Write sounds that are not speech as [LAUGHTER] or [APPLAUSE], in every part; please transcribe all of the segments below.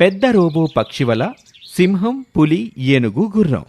పెద్ద రోబో పక్షి వల సింహం పులి ఏనుగు గుర్రం.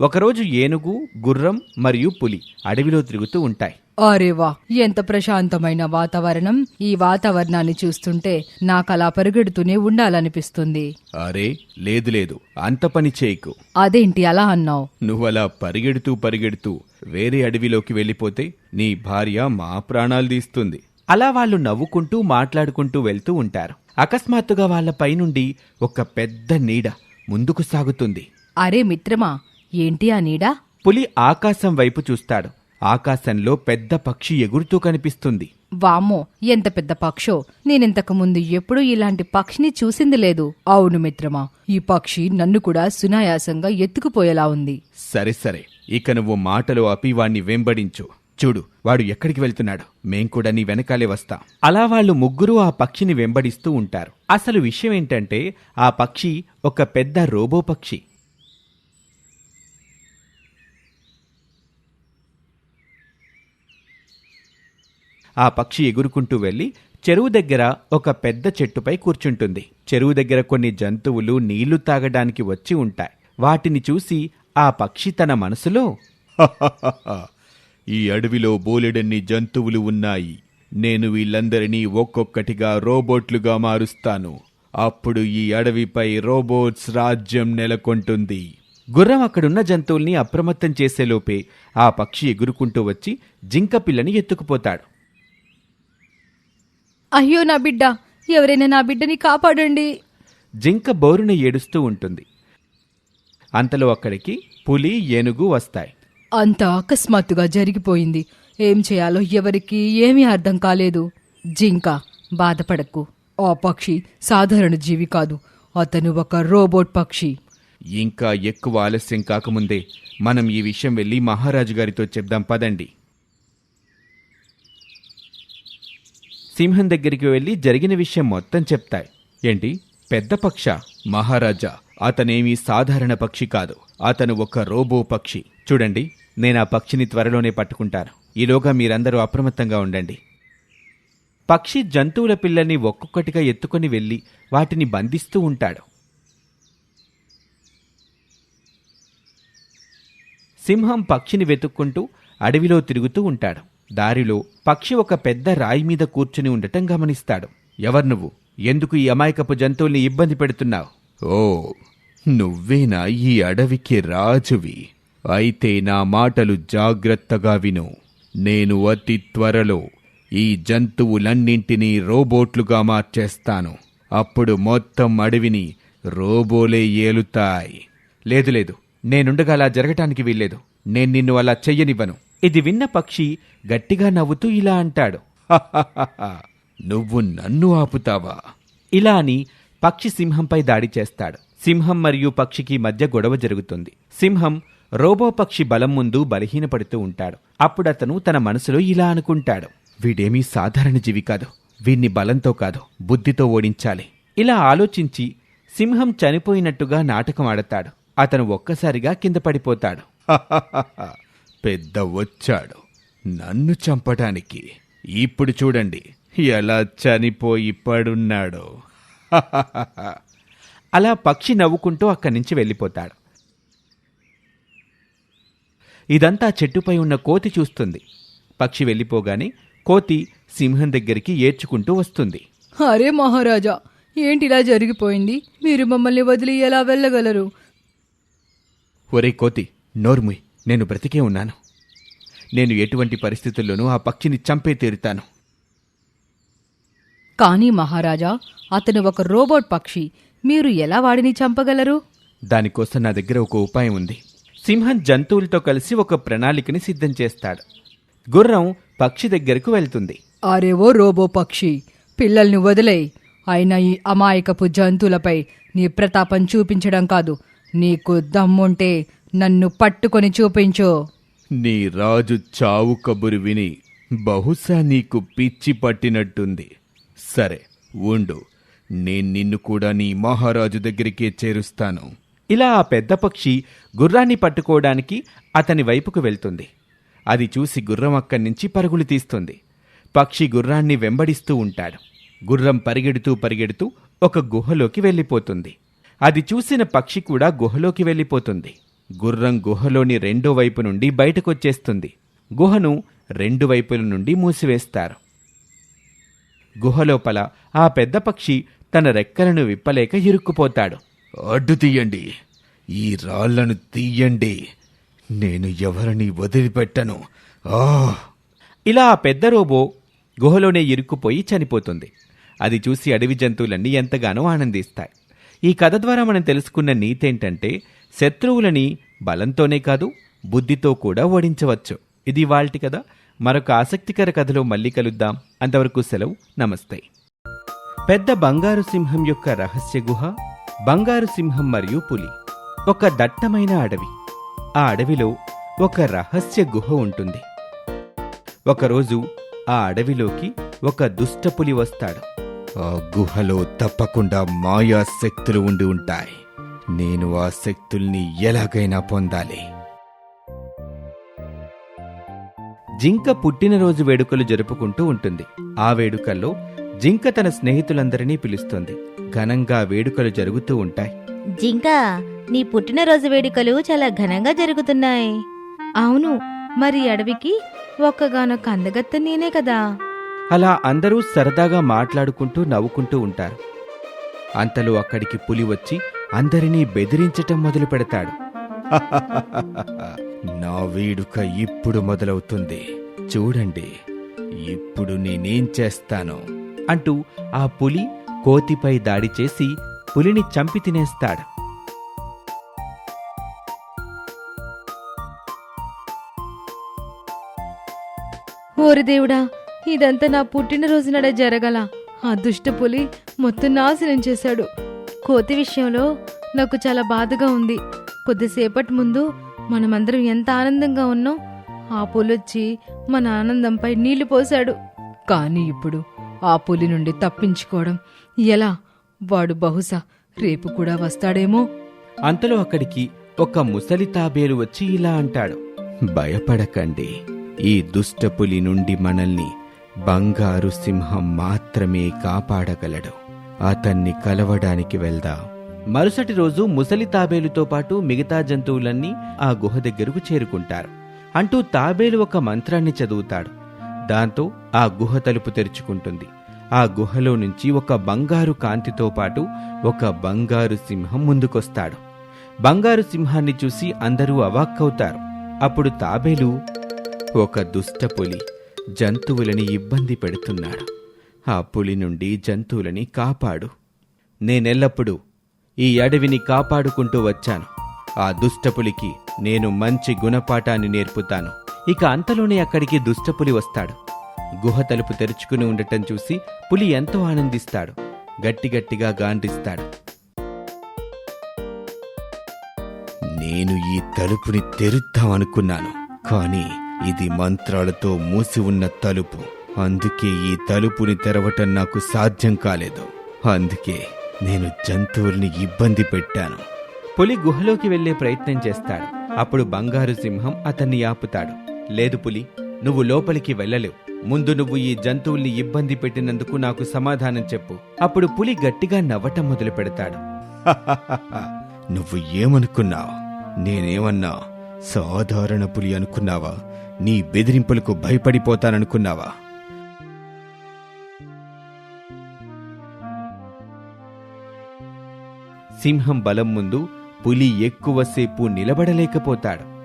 ఒకరోజు ఏనుగు గుర్రం మరియు పులి అడవిలో తిరుగుతూ ఉంటాయి. అరే వా ఎంత ప్రశాంతమైన వాతావరణం. ఈ వాతావరణాన్ని చూస్తుంటే నాకు అలా పరిగెడుతూనే ఉండాలనిపిస్తుంది. అరే లేదు లేదు అంత పని చేయకు. అదేంటి అలా అన్నావు? నువ్వలా పరిగెడుతూ పరిగెడుతూ వేరే అడవిలోకి వెళ్ళిపోతే నీ భార్య మా ప్రాణాలు తీస్తుంది. అలా వాళ్ళు నవ్వుకుంటూ మాట్లాడుకుంటూ వెళ్తూ ఉంటారు. అకస్మాత్తుగా వాళ్ళ పైనుండి ఒక పెద్ద నీడ ముందుకు సాగుతుంది. అరే మిత్రమా ఏంటి ఆ నీడా? పులి ఆకాశం వైపు చూస్తాడు. ఆకాశంలో పెద్ద పక్షి ఎగురుతూ కనిపిస్తుంది. వామ్మో ఎంత పెద్ద పక్షో. నేనింతకు ముందు ఎప్పుడూ ఇలాంటి పక్షిని చూసింది లేదు. అవును మిత్రమా ఈ పక్షి నన్ను కూడా సునాయాసంగా ఎత్తుకుపోయేలా ఉంది. సరే సరే ఇక నువ్వు మాటలు ఆపి వాణ్ణి వెంబడించు. చూడు వాడు ఎక్కడికి వెళ్తున్నాడు? మేం కూడా నీ వెనకాలే వస్తాం. అలా వాళ్ళు ముగ్గురు ఆ పక్షిని వెంబడిస్తూ ఉంటారు. అసలు విషయం ఏంటంటే ఆ పక్షి ఒక పెద్ద రోబో పక్షి. ఆ పక్షి ఎగురుకుంటూ వెళ్ళి చెరువు దగ్గర ఒక పెద్ద చెట్టుపై కూర్చుంటుంది. చెరువు దగ్గర కొన్ని జంతువులు నీళ్ళు తాగడానికి వచ్చి ఉంటాయి. వాటిని చూసి ఆ పక్షి తన మనసులో ఈ అడవిలో బోలెడన్ని జంతువులు ఉన్నాయి. నేను వీళ్ళందరినీ ఒక్కొక్కటిగా రోబోట్లుగా మారుస్తాను. అప్పుడు ఈ అడవిపై రోబోట్స్ రాజ్యం నెలకొంటుంది. గుర్రం అక్కడున్న జంతువుల్ని అప్రమత్తం చేసేలోపే ఆ పక్షి ఎగురుకుంటూ వచ్చి జింక పిల్లని ఎత్తుకుపోతాడు. అయ్యో నా బిడ్డ ఎవరైనా నా బిడ్డని కాపాడండి. జింక బోరున ఏడుస్తూ ఉంటుంది. అంతలో అక్కడికి పులి ఏనుగు వస్తాయి. అంత అకస్మాత్తుగా జరిగిపోయింది. ఏం చేయాలో ఎవరికి ఏమీ అర్థం కాలేదు. జింక బాధపడకు. ఆ పక్షి సాధారణ జీవి కాదు. అతను ఒక రోబోట్ పక్షి. ఇంకా ఎక్కువ ఆలస్యం కాకముందే మనం ఈ విషయం వెళ్ళి మహారాజు గారితో చెప్దాం. పదండి. సింహం దగ్గరికి వెళ్ళి జరిగిన విషయం మొత్తం చెప్తాయి. ఏంటి? పెద్ద పక్ష? మహారాజా అతనేమీ సాధారణ పక్షి కాదు. అతను ఒక రోబో పక్షి. చూడండి. నేను ఆ పక్షిని త్వరలోనే పట్టుకుంటాను. ఈలోగా మీరందరూ అప్రమత్తంగా ఉండండి. పక్షి జంతువుల పిల్లల్ని ఒక్కొక్కటిగా ఎత్తుకొని వెళ్ళి వాటిని బంధిస్తూ ఉంటాడు. సింహం పక్షిని వెతుక్కుంటూ అడవిలో తిరుగుతూ ఉంటాడు. దారిలో పక్షి ఒక పెద్ద రాయి మీద కూర్చుని ఉండటం గమనిస్తాడు. ఎవరు నువ్వు? ఎందుకు ఈ అమాయకపు జంతువుల్ని ఇబ్బంది పెడుతున్నావు? ఓ నువ్వేనా ఈ అడవికి రాజువి? అయితే నా మాటలు జాగ్రత్తగా విను. నేను అతి త్వరలో ఈ జంతువులన్నింటినీ రోబోట్లుగా మార్చేస్తాను. అప్పుడు మొత్తం అడవిని రోబోలే ఏలుతాయి. లేదు లేదు. నేనుండగా అలా జరగటానికి వీల్లేదు. నేను నిన్ను అలా చెయ్యనివ్వను. ఇది విన్న పక్షి గట్టిగా నవ్వుతూ ఇలా అంటాడు. నువ్వు నన్ను ఆపుతావా? ఇలా అని పక్షి సింహంపై దాడి చేస్తాడు. సింహం మరియు పక్షికి మధ్య గొడవ జరుగుతుంది. సింహం రోబో పక్షి బలం ముందు బలహీనపడుతూ ఉంటాడు. అప్పుడతను తన మనసులో ఇలా అనుకుంటాడు. వీడేమీ సాధారణ జీవి కాదు. వీణ్ణి బలంతో కాదు బుద్ధితో ఓడించాలి. ఇలా ఆలోచించి సింహం చనిపోయినట్టుగా నాటకం ఆడతాడు. అతను ఒక్కసారిగా కింద పడిపోతాడు. "హహహహ, [LAUGHS] పెద్ద వచ్చాడు. నన్ను చంపటానికి. ఇప్పుడు చూడండి. ఎలా చనిపోయి పడున్నాడో. [LAUGHS] అలా పక్షి నవ్వుకుంటూ అక్కడి నుంచి వెళ్ళిపోతాడు. ఇదంతా చెట్టుపై ఉన్న కోతి చూస్తుంది. పక్షి వెళ్ళిపోగానే కోతి సింహం దగ్గరికి ఏడ్చుకుంటూ వస్తుంది. అరే మహారాజా ఏంటిలా జరిగిపోయింది? మీరు మమ్మల్ని వదిలి ఎలా వెళ్ళగలరు? ఒరే కోతి నోర్ముయ్ నేను బ్రతికే ఉన్నాను. నేను ఎటువంటి పరిస్థితుల్లోనూ ఆ పక్షిని చంపే తీరుతాను. కానీ మహారాజా అతను ఒక రోబోట్ పక్షి. మీరు ఎలా వాడిని చంపగలరు? దానికోసం నా దగ్గర ఒక ఉపాయం ఉంది. సింహం జంతువులతో కలిసి ఒక ప్రణాళికని సిద్ధం చేస్తాడు. గుర్రం పక్షి దగ్గరకు వెళ్తుంది. అరేవో రోబో పక్షి పిల్లల్ని వదిలేయ్. అయినా ఈ అమాయకపు జంతువులపై నీ ప్రతాపం చూపించడం కాదు. నీకు దమ్ముంటే నన్ను పట్టుకొని చూపించు. నీ రాజు చావు కబురు విని బహుశా నీకు పిచ్చి పట్టినట్టుంది. సరే ఉండు. నేను నిన్ను కూడా నీ మహారాజు దగ్గరికే చేరుస్తాను. ఇలా ఆ పెద్ద పక్షి గుర్రాన్ని పట్టుకోవడానికి అతని వైపుకు వెళ్తుంది. అది చూసి గుర్రం అక్కడి నుంచి పరుగులు తీస్తుంది. పక్షి గుర్రాన్ని వెంబడిస్తూ ఉంటాడు. గుర్రం పరిగెడుతూ పరిగెడుతూ ఒక గుహలోకి వెళ్ళిపోతుంది. అది చూసిన పక్షి కూడా గుహలోకి వెళ్ళిపోతుంది. గుర్రం గుహలోని రెండో వైపు నుండి బయటకొచ్చేస్తుంది. గుహను రెండు వైపుల నుండి మూసివేస్తారు. గుహలోపల ఆ పెద్ద పక్షి తన రెక్కలను విప్పలేక ఇరుక్కుపోతాడు. అడ్డు తీయండి. ఈ రాళ్ళను తీయండి. నేను ఎవరిని వదిలిపెట్టను? ఆ! ఇలా ఆ పెద్ద రోబో గుహలోనే ఇరుక్కుపోయి చనిపోతుంది. అది చూసి అడవి జంతువులన్నీ ఎంతగానో ఆనందిస్తాయి. ఈ కథ ద్వారా మనం తెలుసుకున్న నీతేంటంటే శత్రువులని బలంతోనే కాదు బుద్ధితో కూడా ఓడించవచ్చు. ఇది వాళ్ళటి కదా మరొక ఆసక్తికర కథలో మళ్ళీ కలుద్దాం. అంతవరకు సెలవు. నమస్తే. పెద్ద బంగారు సింహం యొక్క రహస్య గుహ బంగారు సింహం మరియు పులి. ఒక దట్టమైన అడవి. ఆ అడవిలో ఒక రహస్య గుహ ఉంటుంది. ఒకరోజు ఆ అడవిలోకి ఒక దుష్టపులి వస్తాడు. ఆ గుహలో తప్పకుండా మాయా శక్తులు ఉండి ఉంటాయి. నేను ఆ శక్తుల్ని ఎలాగైనా పొందాలి. జింక పుట్టినరోజు వేడుకలు జరుపుకుంటూ ఉంటుంది. ఆ వేడుకల్లో జింక తన స్నేహితులందరినీ పిలుస్తుంది. ఘనంగా వేడుకలు జరుగుతూ ఉంటాయి. జింక నీ పుట్టినరోజు వేడుకలు చాలా ఘనంగా జరుగుతున్నాయి. అవును మరి అడవికి ఒక్కగానొక్క అందగత్త నేనే కదా. అలా అందరూ సరదాగా మాట్లాడుకుంటూ నవ్వుకుంటూ ఉంటారు. అంతలో అక్కడికి పులి వచ్చి అందరినీ బెదిరించటం మొదలు పెడతాడు. [LAUGHS] నా వేడుక ఇప్పుడు మొదలవుతుంది. చూడండి ఇప్పుడు నేనేం చేస్తాను? అంటూ ఆ పులి కోతిపై దాడి చేసి పులిని చంపి తినేస్తాడు. ఓరి దేవుడా ఇదంతా నా పుట్టినరోజు నాడే జరగల. ఆ దుష్ట పులి మొత్తం నాశనం చేశాడు. కోతి విషయంలో నాకు చాలా బాధగా ఉంది. కొద్దిసేపటి ముందు మనమందరం ఎంత ఆనందంగా ఉన్నాం ఆ పులొచ్చి మన ఆనందంపై నీళ్ళు పోశాడు. కానీ ఇప్పుడు ఆ పులి నుండి తప్పించుకోవడం. ఎలా? వాడు బహుశా రేపు కూడా వస్తాడేమో? అంతలో అక్కడికి ఒక ముసలి తాబేలు వచ్చి ఇలా అంటాడు. భయపడకండి. ఈ దుష్టపులి నుండి మనల్ని బంగారు సింహం మాత్రమే కాపాడగలడు. అతన్ని కలవడానికి వెళ్దాం. మరుసటి రోజు ముసలి తాబేలుతో పాటు మిగతా జంతువులన్నీ ఆ గుహ దగ్గరకు చేరుకుంటారు. అంటూ తాబేలు ఒక మంత్రాన్ని చదువుతాడు. దాంతో ఆ గుహ తలుపు తెరుచుకుంటుంది. ఆ గుహలో నుంచి ఒక బంగారు కాంతితో పాటు ఒక బంగారు సింహం ముందుకొస్తాడు. బంగారు సింహాన్ని చూసి అందరూ అవాక్కవుతారు. అప్పుడు తాబేలు ఒక దుష్ట పులి జంతువులని ఇబ్బంది పెడుతున్నాడు. ఆ పులి నుండి జంతువులని కాపాడు. నేనెల్లప్పుడూ ఈ అడవిని కాపాడుకుంటూ వచ్చాను. ఆ దుష్టపులికి నేను మంచి గుణపాఠాన్ని నేర్పుతాను. ఇక అంతలోనే అక్కడికి దుష్టపులి వస్తాడు. గుహ తలుపు తెరుచుకుని ఉండటం చూసి పులి ఎంతో ఆనందిస్తాడు. గట్టిగట్టిగా గాండ్రిస్తాడు నేను ఈ తలుపుని తెరుద్దామనుకున్నాను కానీ ఇది మంత్రాలతో మూసి ఉన్న తలుపు. అందుకే ఈ తలుపుని తెరవటం నాకు సాధ్యం కాలేదు. అందుకే నేను జంతువుల్ని ఇబ్బంది పెట్టాను. పులి గుహలోకి వెళ్ళే ప్రయత్నం చేస్తాడు. అప్పుడు బంగారు సింహం అతన్ని ఆపుతాడు. లేదు పులి నువ్వు లోపలికి వెళ్ళలేవు. ముందు నువ్వు ఈ జంతువుల్ని ఇబ్బంది పెట్టినందుకు నాకు సమాధానం చెప్పు. అప్పుడు పులి గట్టిగా నవ్వటం మొదలు పెడతాడు. నువ్వు ఏమనుకున్నావు నేనేమన్నా సాధారణ పులి అనుకున్నావా? నీ బెదిరింపులకు భయపడిపోతాననుకున్నావా? సింహం బలం ముందు పులి ఎక్కువసేపు నిలబడలేకపోతాడు.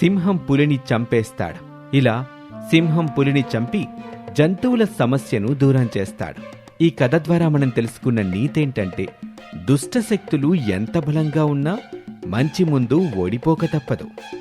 సింహం పులిని చంపేస్తాడు. ఇలా సింహం పులిని చంపి జంతువుల సమస్యను దూరం చేస్తాడు. ఈ కథ ద్వారా మనం తెలుసుకున్న నీతేంటంటే దుష్టశక్తులు ఎంత బలంగా ఉన్నా మంచి ముందు ఓడిపోక తప్పదు.